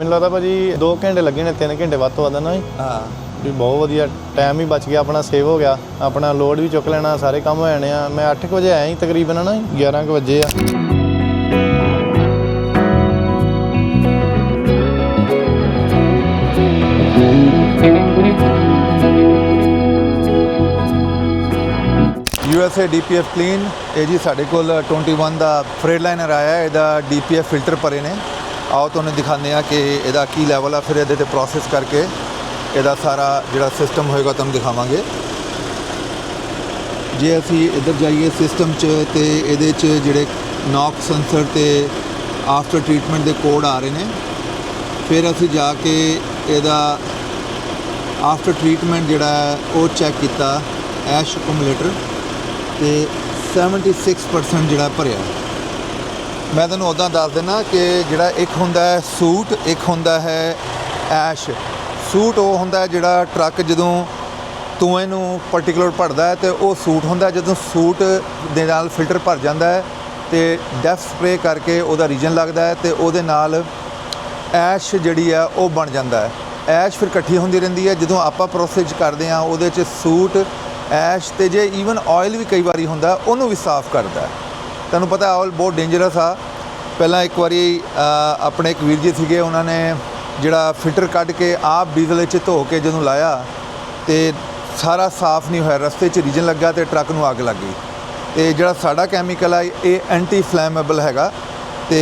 ਮੈਨੂੰ ਲੱਗਦਾ ਭਾਜੀ 2 ਘੰਟੇ ਲੱਗੇ ਨੇ 3 ਘੰਟੇ ਵੱਧ ਤੋਂ ਵੱਧ ਨਾ ਜੀ। ਹਾਂ। ਵੀ ਬਹੁਤ ਵਧੀਆ ਟਾਈਮ ਵੀ ਬਚ ਗਿਆ ਆਪਣਾ ਸੇਵ ਹੋ ਗਿਆ। ਆਪਣਾ ਲੋਡ ਵੀ ਚੁੱਕ ਲੈਣਾ ਸਾਰੇ ਕੰਮ ਹੋ ਜਾਣੇ ਆ। ਮੈਂ 8 ਵਜੇ ਆਇਆ ਸੀ ਤਕਰੀਬਨ ਨਾ 11 ਕੁ ਵਜੇ ਆ। ਯੂਐਸਏ ਡੀਪੀਐਫ ਕਲੀਨ ਇਹ ਜੀ ਸਾਡੇ ਕੋਲ 21 ਦਾ ਫਰੇਡ ਲਾਈਨਰ ਆਇਆ ਹੈ ਇਹਦਾ ਡੀਪੀਐਫ ਫਿਲਟਰ ਭਰੇ ਨੇ। ਆਓ ਤੁਹਾਨੂੰ ਦਿਖਾਉਂਦੇ ਆ ਕਿ ਇਹਦਾ ਕੀ ਲੈਵਲ ਆ, ਫਿਰ ਇਹਦੇ ਤੇ ਪ੍ਰੋਸੈਸ ਕਰਕੇ ਇਹਦਾ ਸਾਰਾ ਜਿਹੜਾ ਸਿਸਟਮ ਹੋਏਗਾ ਤੁਹਾਨੂੰ ਦਿਖਾਵਾਂਗੇ। ਜੇ ਅਸੀਂ ਇੱਧਰ ਜਾਈਏ ਸਿਸਟਮ 'ਚ ਤੇ ਇਹਦੇ 'ਚ ਜਿਹੜੇ ਨੌਕ ਸੈਂਸਰ ਤੇ ਆਫਟਰ ਟ੍ਰੀਟਮੈਂਟ ਦੇ ਕੋਡ ਆ ਰਹੇ ਨੇ, ਫਿਰ ਅਸੀਂ ਜਾ ਕੇ ਇਹਦਾ ਆਫਟਰ ਟ੍ਰੀਟਮੈਂਟ ਜਿਹੜਾ ਹੈ, ਉਹ ਚੈੱਕ ਕੀਤਾ ਐਸ਼ ਅਕੂਮੂਲੇਟਰ ਤੇ 76% ਜਿਹੜਾ ਭਰਿਆ। ਮੈਂ ਤੁਹਾਨੂੰ ਉਦਾਂ ਦੱਸ ਦਿੰਦਾ ਕਿ ਜਿਹੜਾ ਇੱਕ ਹੁੰਦਾ ਹੈ ਸੂਟ, ਇੱਕ ਹੁੰਦਾ ਹੈ ਐਸ਼। ਸੂਟ ਉਹ ਹੁੰਦਾ ਜਿਹੜਾ ਟਰੱਕ ਜਦੋਂ ਧੂਏ ਨੂੰ ਪਾਰਟਿਕੂਲਰ ਭਰਦਾ ਹੈ ਤੇ ਉਹ ਸੂਟ ਹੁੰਦਾ ਜਦੋਂ ਸੂਟ ਦੇ ਨਾਲ ਫਿਲਟਰ ਭਰ ਜਾਂਦਾ ਹੈ ਤੇ ਡੈਫ ਸਪਰੇ ਕਰਕੇ ਉਹਦਾ ਰੀਜਨ ਲੱਗਦਾ ਹੈ ਤੇ ਉਹਦੇ ਨਾਲ ਐਸ਼ ਜਿਹੜੀ ਆ ਉਹ ਬਣ ਜਾਂਦਾ ਹੈ। ਐਸ਼ ਫਿਰ ਇਕੱਠੀ ਹੁੰਦੀ ਰਹਿੰਦੀ ਹੈ। ਜਦੋਂ ਆਪਾਂ ਪ੍ਰੋਸੈਸ ਕਰਦੇ ਆ ਉਹਦੇ 'ਚ ਸੂਟ, ਐਸ਼ ਤੇ ਜੇ ਈਵਨ ਆਇਲ ਵੀ ਕਈ ਵਾਰੀ ਹੁੰਦਾ, ਉਹਨੂੰ ਵੀ ਸਾਫ਼ ਕਰਦਾ ਹੈ। ਤੁਹਾਨੂੰ ਪਤਾ ਆਇਲ ਬਹੁਤ ਡੇਂਜਰਸ ਆ। ਪਹਿਲਾਂ ਇੱਕ ਵਾਰੀ ਆਪਣੇ ਇੱਕ ਵੀਰ ਜੀ ਸੀਗੇ ਉਹਨਾਂ ਨੇ ਜਿਹੜਾ ਫਿਲਟਰ ਕੱਢ ਕੇ ਆਪ ਡੀਜ਼ਲ ਵਿੱਚ ਧੋ ਕੇ ਜਦੋਂ ਲਾਇਆ ਤੇ ਸਾਰਾ ਸਾਫ਼ ਨਹੀਂ ਹੋਇਆ ਰਸਤੇ 'ਚ ਰੀਜਨ ਲੱਗਾ ਤੇ ਟਰੱਕ ਨੂੰ ਅੱਗ ਲੱਗ ਗਈ। ਤੇ ਜਿਹੜਾ ਸਾਡਾ ਕੈਮੀਕਲ ਆ ਇਹ ਐਂਟੀ ਫਲੈਮੇਬਲ ਹੈਗਾ ਤੇ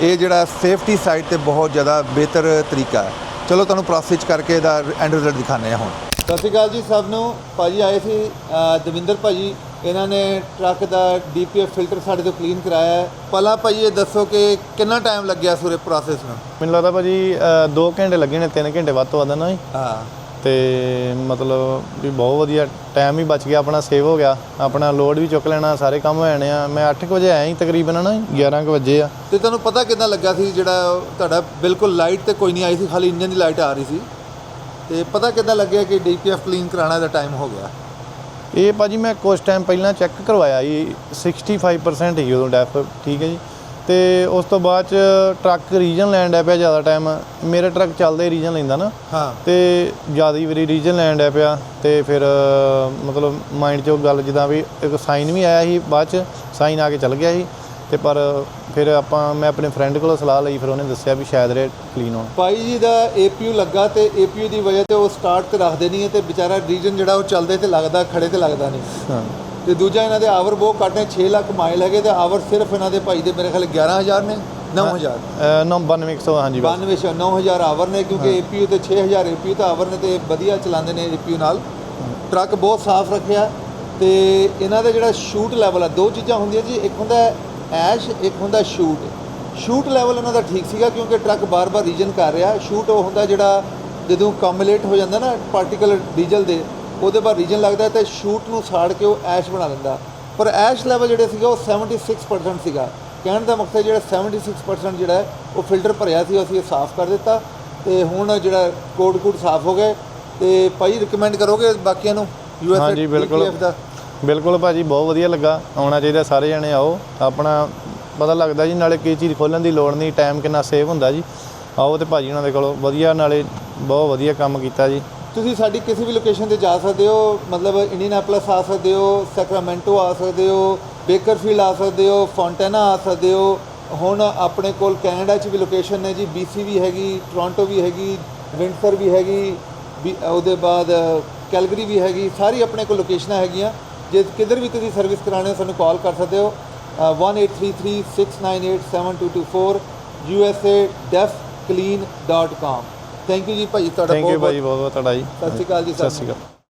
ਇਹ ਜਿਹੜਾ ਸੇਫਟੀ ਸਾਈਡ ਤੇ ਬਹੁਤ ਜ਼ਿਆਦਾ ਬਿਹਤਰ ਤਰੀਕਾ ਹੈ। ਚਲੋ ਤੁਹਾਨੂੰ ਪ੍ਰੋਸੈਸ ਕਰਕੇ ਇਹਦਾ ਐਂਡ ਰਿਜ਼ਲਟ ਦਿਖਾਉਂਦੇ ਹਾਂ ਹੁਣ। ਸਤਿ ਸ਼੍ਰੀ ਅਕਾਲ ਜੀ ਸਭ ਨੂੰ। ਭਾਜੀ ਆਏ ਸੀ ਅ, ਦਵਿੰਦਰ ਭਾਜੀ। ਇਹਨਾਂ ਨੇ ਟਰੱਕ ਦਾ ਡੀਪੀਐਫ ਫਿਲਟਰ ਸਾਡੇ ਤੋਂ ਕਲੀਨ ਕਰਾਇਆ ਹੈ। ਪਹਿਲਾਂ ਭਾਜੀ ਇਹ ਦੱਸੋ ਕਿ ਕਿੰਨਾ ਟਾਈਮ ਲੱਗਿਆ ਸੂਰੇ ਪ੍ਰੋਸੈਸ ਨੂੰ? ਮੈਨੂੰ ਲੱਗਦਾ ਭਾਜੀ 2 ਘੰਟੇ ਲੱਗੇ ਨੇ 3 ਘੰਟੇ ਵੱਧ ਤੋਂ ਵੱਧ ਨਾ ਜੀ। ਹਾਂ। ਤੇ ਮਤਲਬ ਵੀ ਬਹੁਤ ਵਧੀਆ ਟਾਈਮ ਵੀ ਬਚ ਗਿਆ ਆਪਣਾ ਸੇਵ ਹੋ ਗਿਆ। ਆਪਣਾ ਲੋਡ ਵੀ ਚੁੱਕ ਲੈਣਾ ਸਾਰੇ ਕੰਮ ਹੋ ਜਾਣੇ ਆ। ਮੈਂ 8 ਵਜੇ ਆਇਆ ਸੀ ਤਕਰੀਬਨ ਨਾ 11 ਕੁ ਵਜੇ ਆ। ਤੇ ਤੁਹਾਨੂੰ ਪਤਾ ਕਿੰਨਾ ਲੱਗਾ ਸੀ ਜਿਹੜਾ ਤੁਹਾਡਾ ਬਿਲਕੁਲ ਲਾਈਟ ਤੇ ਕੋਈ ਨਹੀਂ ਆਈ ਸੀ ਖਾਲੀ ਇੰਜਨ ਦੀ ਲਾਈਟ ਆ ਰਹੀ ਸੀ। ਤੇ ਪਤਾ ਕਿੱਦਾਂ ਲੱਗਿਆ ਕਿ ਡੀਪੀਐਫ ਕਲੀਨ ਕਰਾਉਣਾ ਦਾ ਟਾਈਮ ਹੋ ਗਿਆ? ਇਹ ਭਾਜੀ ਮੈਂ ਕੁਝ ਟਾਈਮ ਪਹਿਲਾਂ ਚੈੱਕ ਕਰਵਾਇਆ ਜੀ 65% ਹੀ ਉਦੋਂ ਡੈਫ ਠੀਕ ਹੈ ਜੀ। ਤੇ ਉਸ ਤੋਂ ਬਾਅਦ ਚ ਟਰੱਕ ਰੀਜਨ ਲੈਣ ਡਿਆ ਪਿਆ ਜ਼ਿਆਦਾ ਟਾਈਮ ਮੇਰੇ ਟਰੱਕ ਚੱਲਦੇ ਰੀਜਨ ਲੈਂਦਾ ਨਾ। ਹਾਂ। ਤੇ ਜ਼ਿਆਦਾ ਹੀ ਵਾਰੀ ਰੀਜਨ ਲੈਣ ਡਿਆ ਪਿਆ। ਤੇ ਫਿਰ ਮਤਲਬ ਮਾਈਂਡ 'ਚ ਉਹ ਗੱਲ ਜਿੱਦਾਂ ਵੀ ਇੱਕ ਸਾਈਨ ਵੀ ਆਇਆ ਸੀ ਬਾਅਦ ਚ ਸਾਈਨ ਆ ਕੇ ਚੱਲ ਗਿਆ ਸੀ। ਤੇ ਪਰ ਫਿਰ ਆਪਾਂ ਮੈਂ ਆਪਣੇ ਫਰੈਂਡ ਕੋਲੋਂ ਸਲਾਹ ਲਈ ਫਿਰ ਉਹਨੇ ਦੱਸਿਆ ਵੀ ਸ਼ਾਇਦ ਰੇ ਕਲੀਨ ਹੋਣ। ਭਾਈ ਜੀ ਦਾ ਏਪੀਯੂ ਲੱਗਾ ਤੇ ਏਪੀਯੂ ਦੀ ਵਜ੍ਹਾ ਤੇ ਉਹ ਸਟਾਰਟ ਤੇ ਰੱਖਦੇ ਨਹੀਂ ਹੈ ਤੇ ਵਿਚਾਰਾ ਰੀਜਨ ਜਿਹੜਾ ਉਹ ਚੱਲਦੇ ਤੇ ਲੱਗਦਾ ਖੜੇ ਤੇ ਲੱਗਦਾ ਨਹੀਂ। ਹਾਂ। ਤੇ ਦੂਜਾ ਇਹਨਾਂ ਦੇ ਆਵਰ ਬਹੁਤ ਨੇ 6 ਲੱਖ ਮਾਈਲ ਹੈਗੇ ਤੇ ਆਵਰ ਸਿਰਫ ਇਹਨਾਂ ਦੇ ਭਾਈ ਦੇ ਮੇਰੇ ਖਿਆਲ 11000 ਨੇ 9000 ਅ, ਨੌ 92100 ਹਾਂਜੀ ਬਸ। 92 9000 ਆਵਰ ਨੇ ਕਿਉਂਕਿ ਏਪੀਯੂ ਤੇ 6000 ਏਪੀਯੂ ਤਾਂ ਆਵਰ ਨੇ ਤੇ ਵਧੀਆ ਚਲਾਉਂਦੇ ਨੇ ਏਪੀਯੂ ਨਾਲ। ਟਰੱਕ ਬਹੁਤ ਸਾਫ਼ ਰੱਖਿਆ ਤੇ ਇਹਨਾਂ ਦਾ ਜਿਹੜਾ ਸ਼ੂਟ ਲੈਵਲ ਆ ਦੋ ਚੀਜ਼ਾਂ ਹੁੰਦੀਆਂ ਜੀ ਇੱਕ ਹੁੰਦਾ ਐਸ਼ ਇੱਕ ਹੁੰਦਾ ਸ਼ੂਟ। ਸ਼ੂਟ ਲੈਵਲ ਇਹਨਾਂ ਦਾ ਠੀਕ ਸੀਗਾ ਕਿਉਂਕਿ ਟਰੱਕ ਬਾਰ-ਬਾਰ ਰੀਜਨ ਕਰ ਰਿਹਾ। ਸ਼ੂਟ ਉਹ ਹੁੰਦਾ ਜਿਹੜਾ ਜਦੋਂ ਕਮੂਲੇਟ ਹੋ ਜਾਂਦਾ ਨਾ ਪਾਰਟੀਕਲ ਡੀਜ਼ਲ ਦੇ ਉਹਦੇ ਬਾਅਦ ਰੀਜਨ ਲੱਗਦਾ ਤੇ ਸ਼ੂਟ ਨੂੰ ਸਾੜ ਕੇ ਉਹ ਐਸ਼ ਬਣਾ ਲੈਂਦਾ ਪਰ ਐਸ਼ ਲੈਵਲ ਜਿਹੜੇ ਸੀਗਾ ਉਹ 76% ਸੀਗਾ। ਕਹਿਣ ਦਾ ਮਕਸਦ ਜਿਹੜਾ 76% ਜਿਹੜਾ ਉਹ ਫਿਲਟਰ ਭਰਿਆ ਸੀ ਅਸੀਂ ਇਹ ਸਾਫ਼ ਕਰ ਦਿੱਤਾ ਤੇ ਹੁਣ ਜਿਹੜਾ ਕੋਡ ਕੋਡ ਸਾਫ਼ ਹੋ ਗਏ ਤੇ ਭਾਈ ਰეკਮੈਂਡ ਕਰੋਗੇ ਬਾਕੀਆਂ ਨੂੰ? USA ਹਾਂਜੀ, ਬਿਲਕੁਲ। TPF ਦਾ ਬਿਲਕੁਲ ਭਾਜੀ, ਬਹੁਤ ਵਧੀਆ ਲੱਗਾ। ਆਉਣਾ ਚਾਹੀਦਾ ਸਾਰੇ ਜਣੇ, ਆਓ। ਆਪਣਾ ਪਤਾ ਲੱਗਦਾ ਜੀ, ਨਾਲੇ ਕੀ ਚੀਜ਼ ਖੋਲਣ ਦੀ ਲੋੜ ਨਹੀਂ ਟਾਈਮ ਕਿੰਨਾ ਸੇਵ ਹੁੰਦਾ ਜੀ। ਆਓ ਤੇ ਭਾਜੀ ਉਹਨਾਂ ਦੇ ਕੋਲੋਂ, ਵਧੀਆ ਨਾਲੇ ਬਹੁਤ ਵਧੀਆ ਕੰਮ ਕੀਤਾ ਜੀ। ਤੁਸੀਂ ਸਾਡੀ ਕਿਸੇ ਵੀ ਲੋਕੇਸ਼ਨ ਤੇ ਜਾ ਸਕਦੇ ਹੋ, ਮਤਲਬ ਇੰਡੀਅਨਾਪੋਲਿਸ ਆ ਸਕਦੇ ਹੋ ਸੈਕਰਾਮੈਂਟੋ ਆ ਸਕਦੇ ਹੋ ਬੇਕਰਫੀਲਡ ਆ ਸਕਦੇ ਹੋ ਫੌਂਟੈਨਾ ਆ ਸਕਦੇ ਹੋ, ਹੁਣ ਆਪਣੇ ਕੋਲ ਕੈਨੇਡਾ 'ਚ ਵੀ ਲੋਕੇਸ਼ਨ ਨੇ ਜੀ BC ਵੀ ਹੈਗੀ ਟੋਰਾਂਟੋ ਵੀ ਹੈਗੀ ਵਿੰਟਸਰ ਵੀ ਹੈਗੀ ਵੀ ਉਹਦੇ ਬਾਅਦ ਕੈਲਗਰੀ ਵੀ ਹੈਗੀ, ਸਾਰੀ ਆਪਣੇ ਕੋਲ ਲੋਕੇਸ਼ਨਾਂ ਹੈਗੀਆਂ। ਜੇ ਕਿਧਰ ਵੀ ਤੁਸੀਂ ਸਰਵਿਸ ਕਰਾਣੇ ਹੋ ਸਾਨੂੰ ਕਾਲ ਕਰ ਸਕਦੇ ਹੋ ਅ, 1833698724 usadefclean.com ਥੈਂਕ ਯੂ ਜੀ ਭਾਈ ਤੁਹਾਡਾ ਥੈਂਕ ਯੂ ਬਹੁਤ ਭਾਜੀ ਬਹੁਤ ਬਹੁਤ ਤੁਹਾਡਾ ਜੀ। ਸਤਿ ਸ਼੍ਰੀ ਅਕਾਲ ਜੀ ਸਤਿ ਸ਼੍ਰੀ ਅਕਾਲ।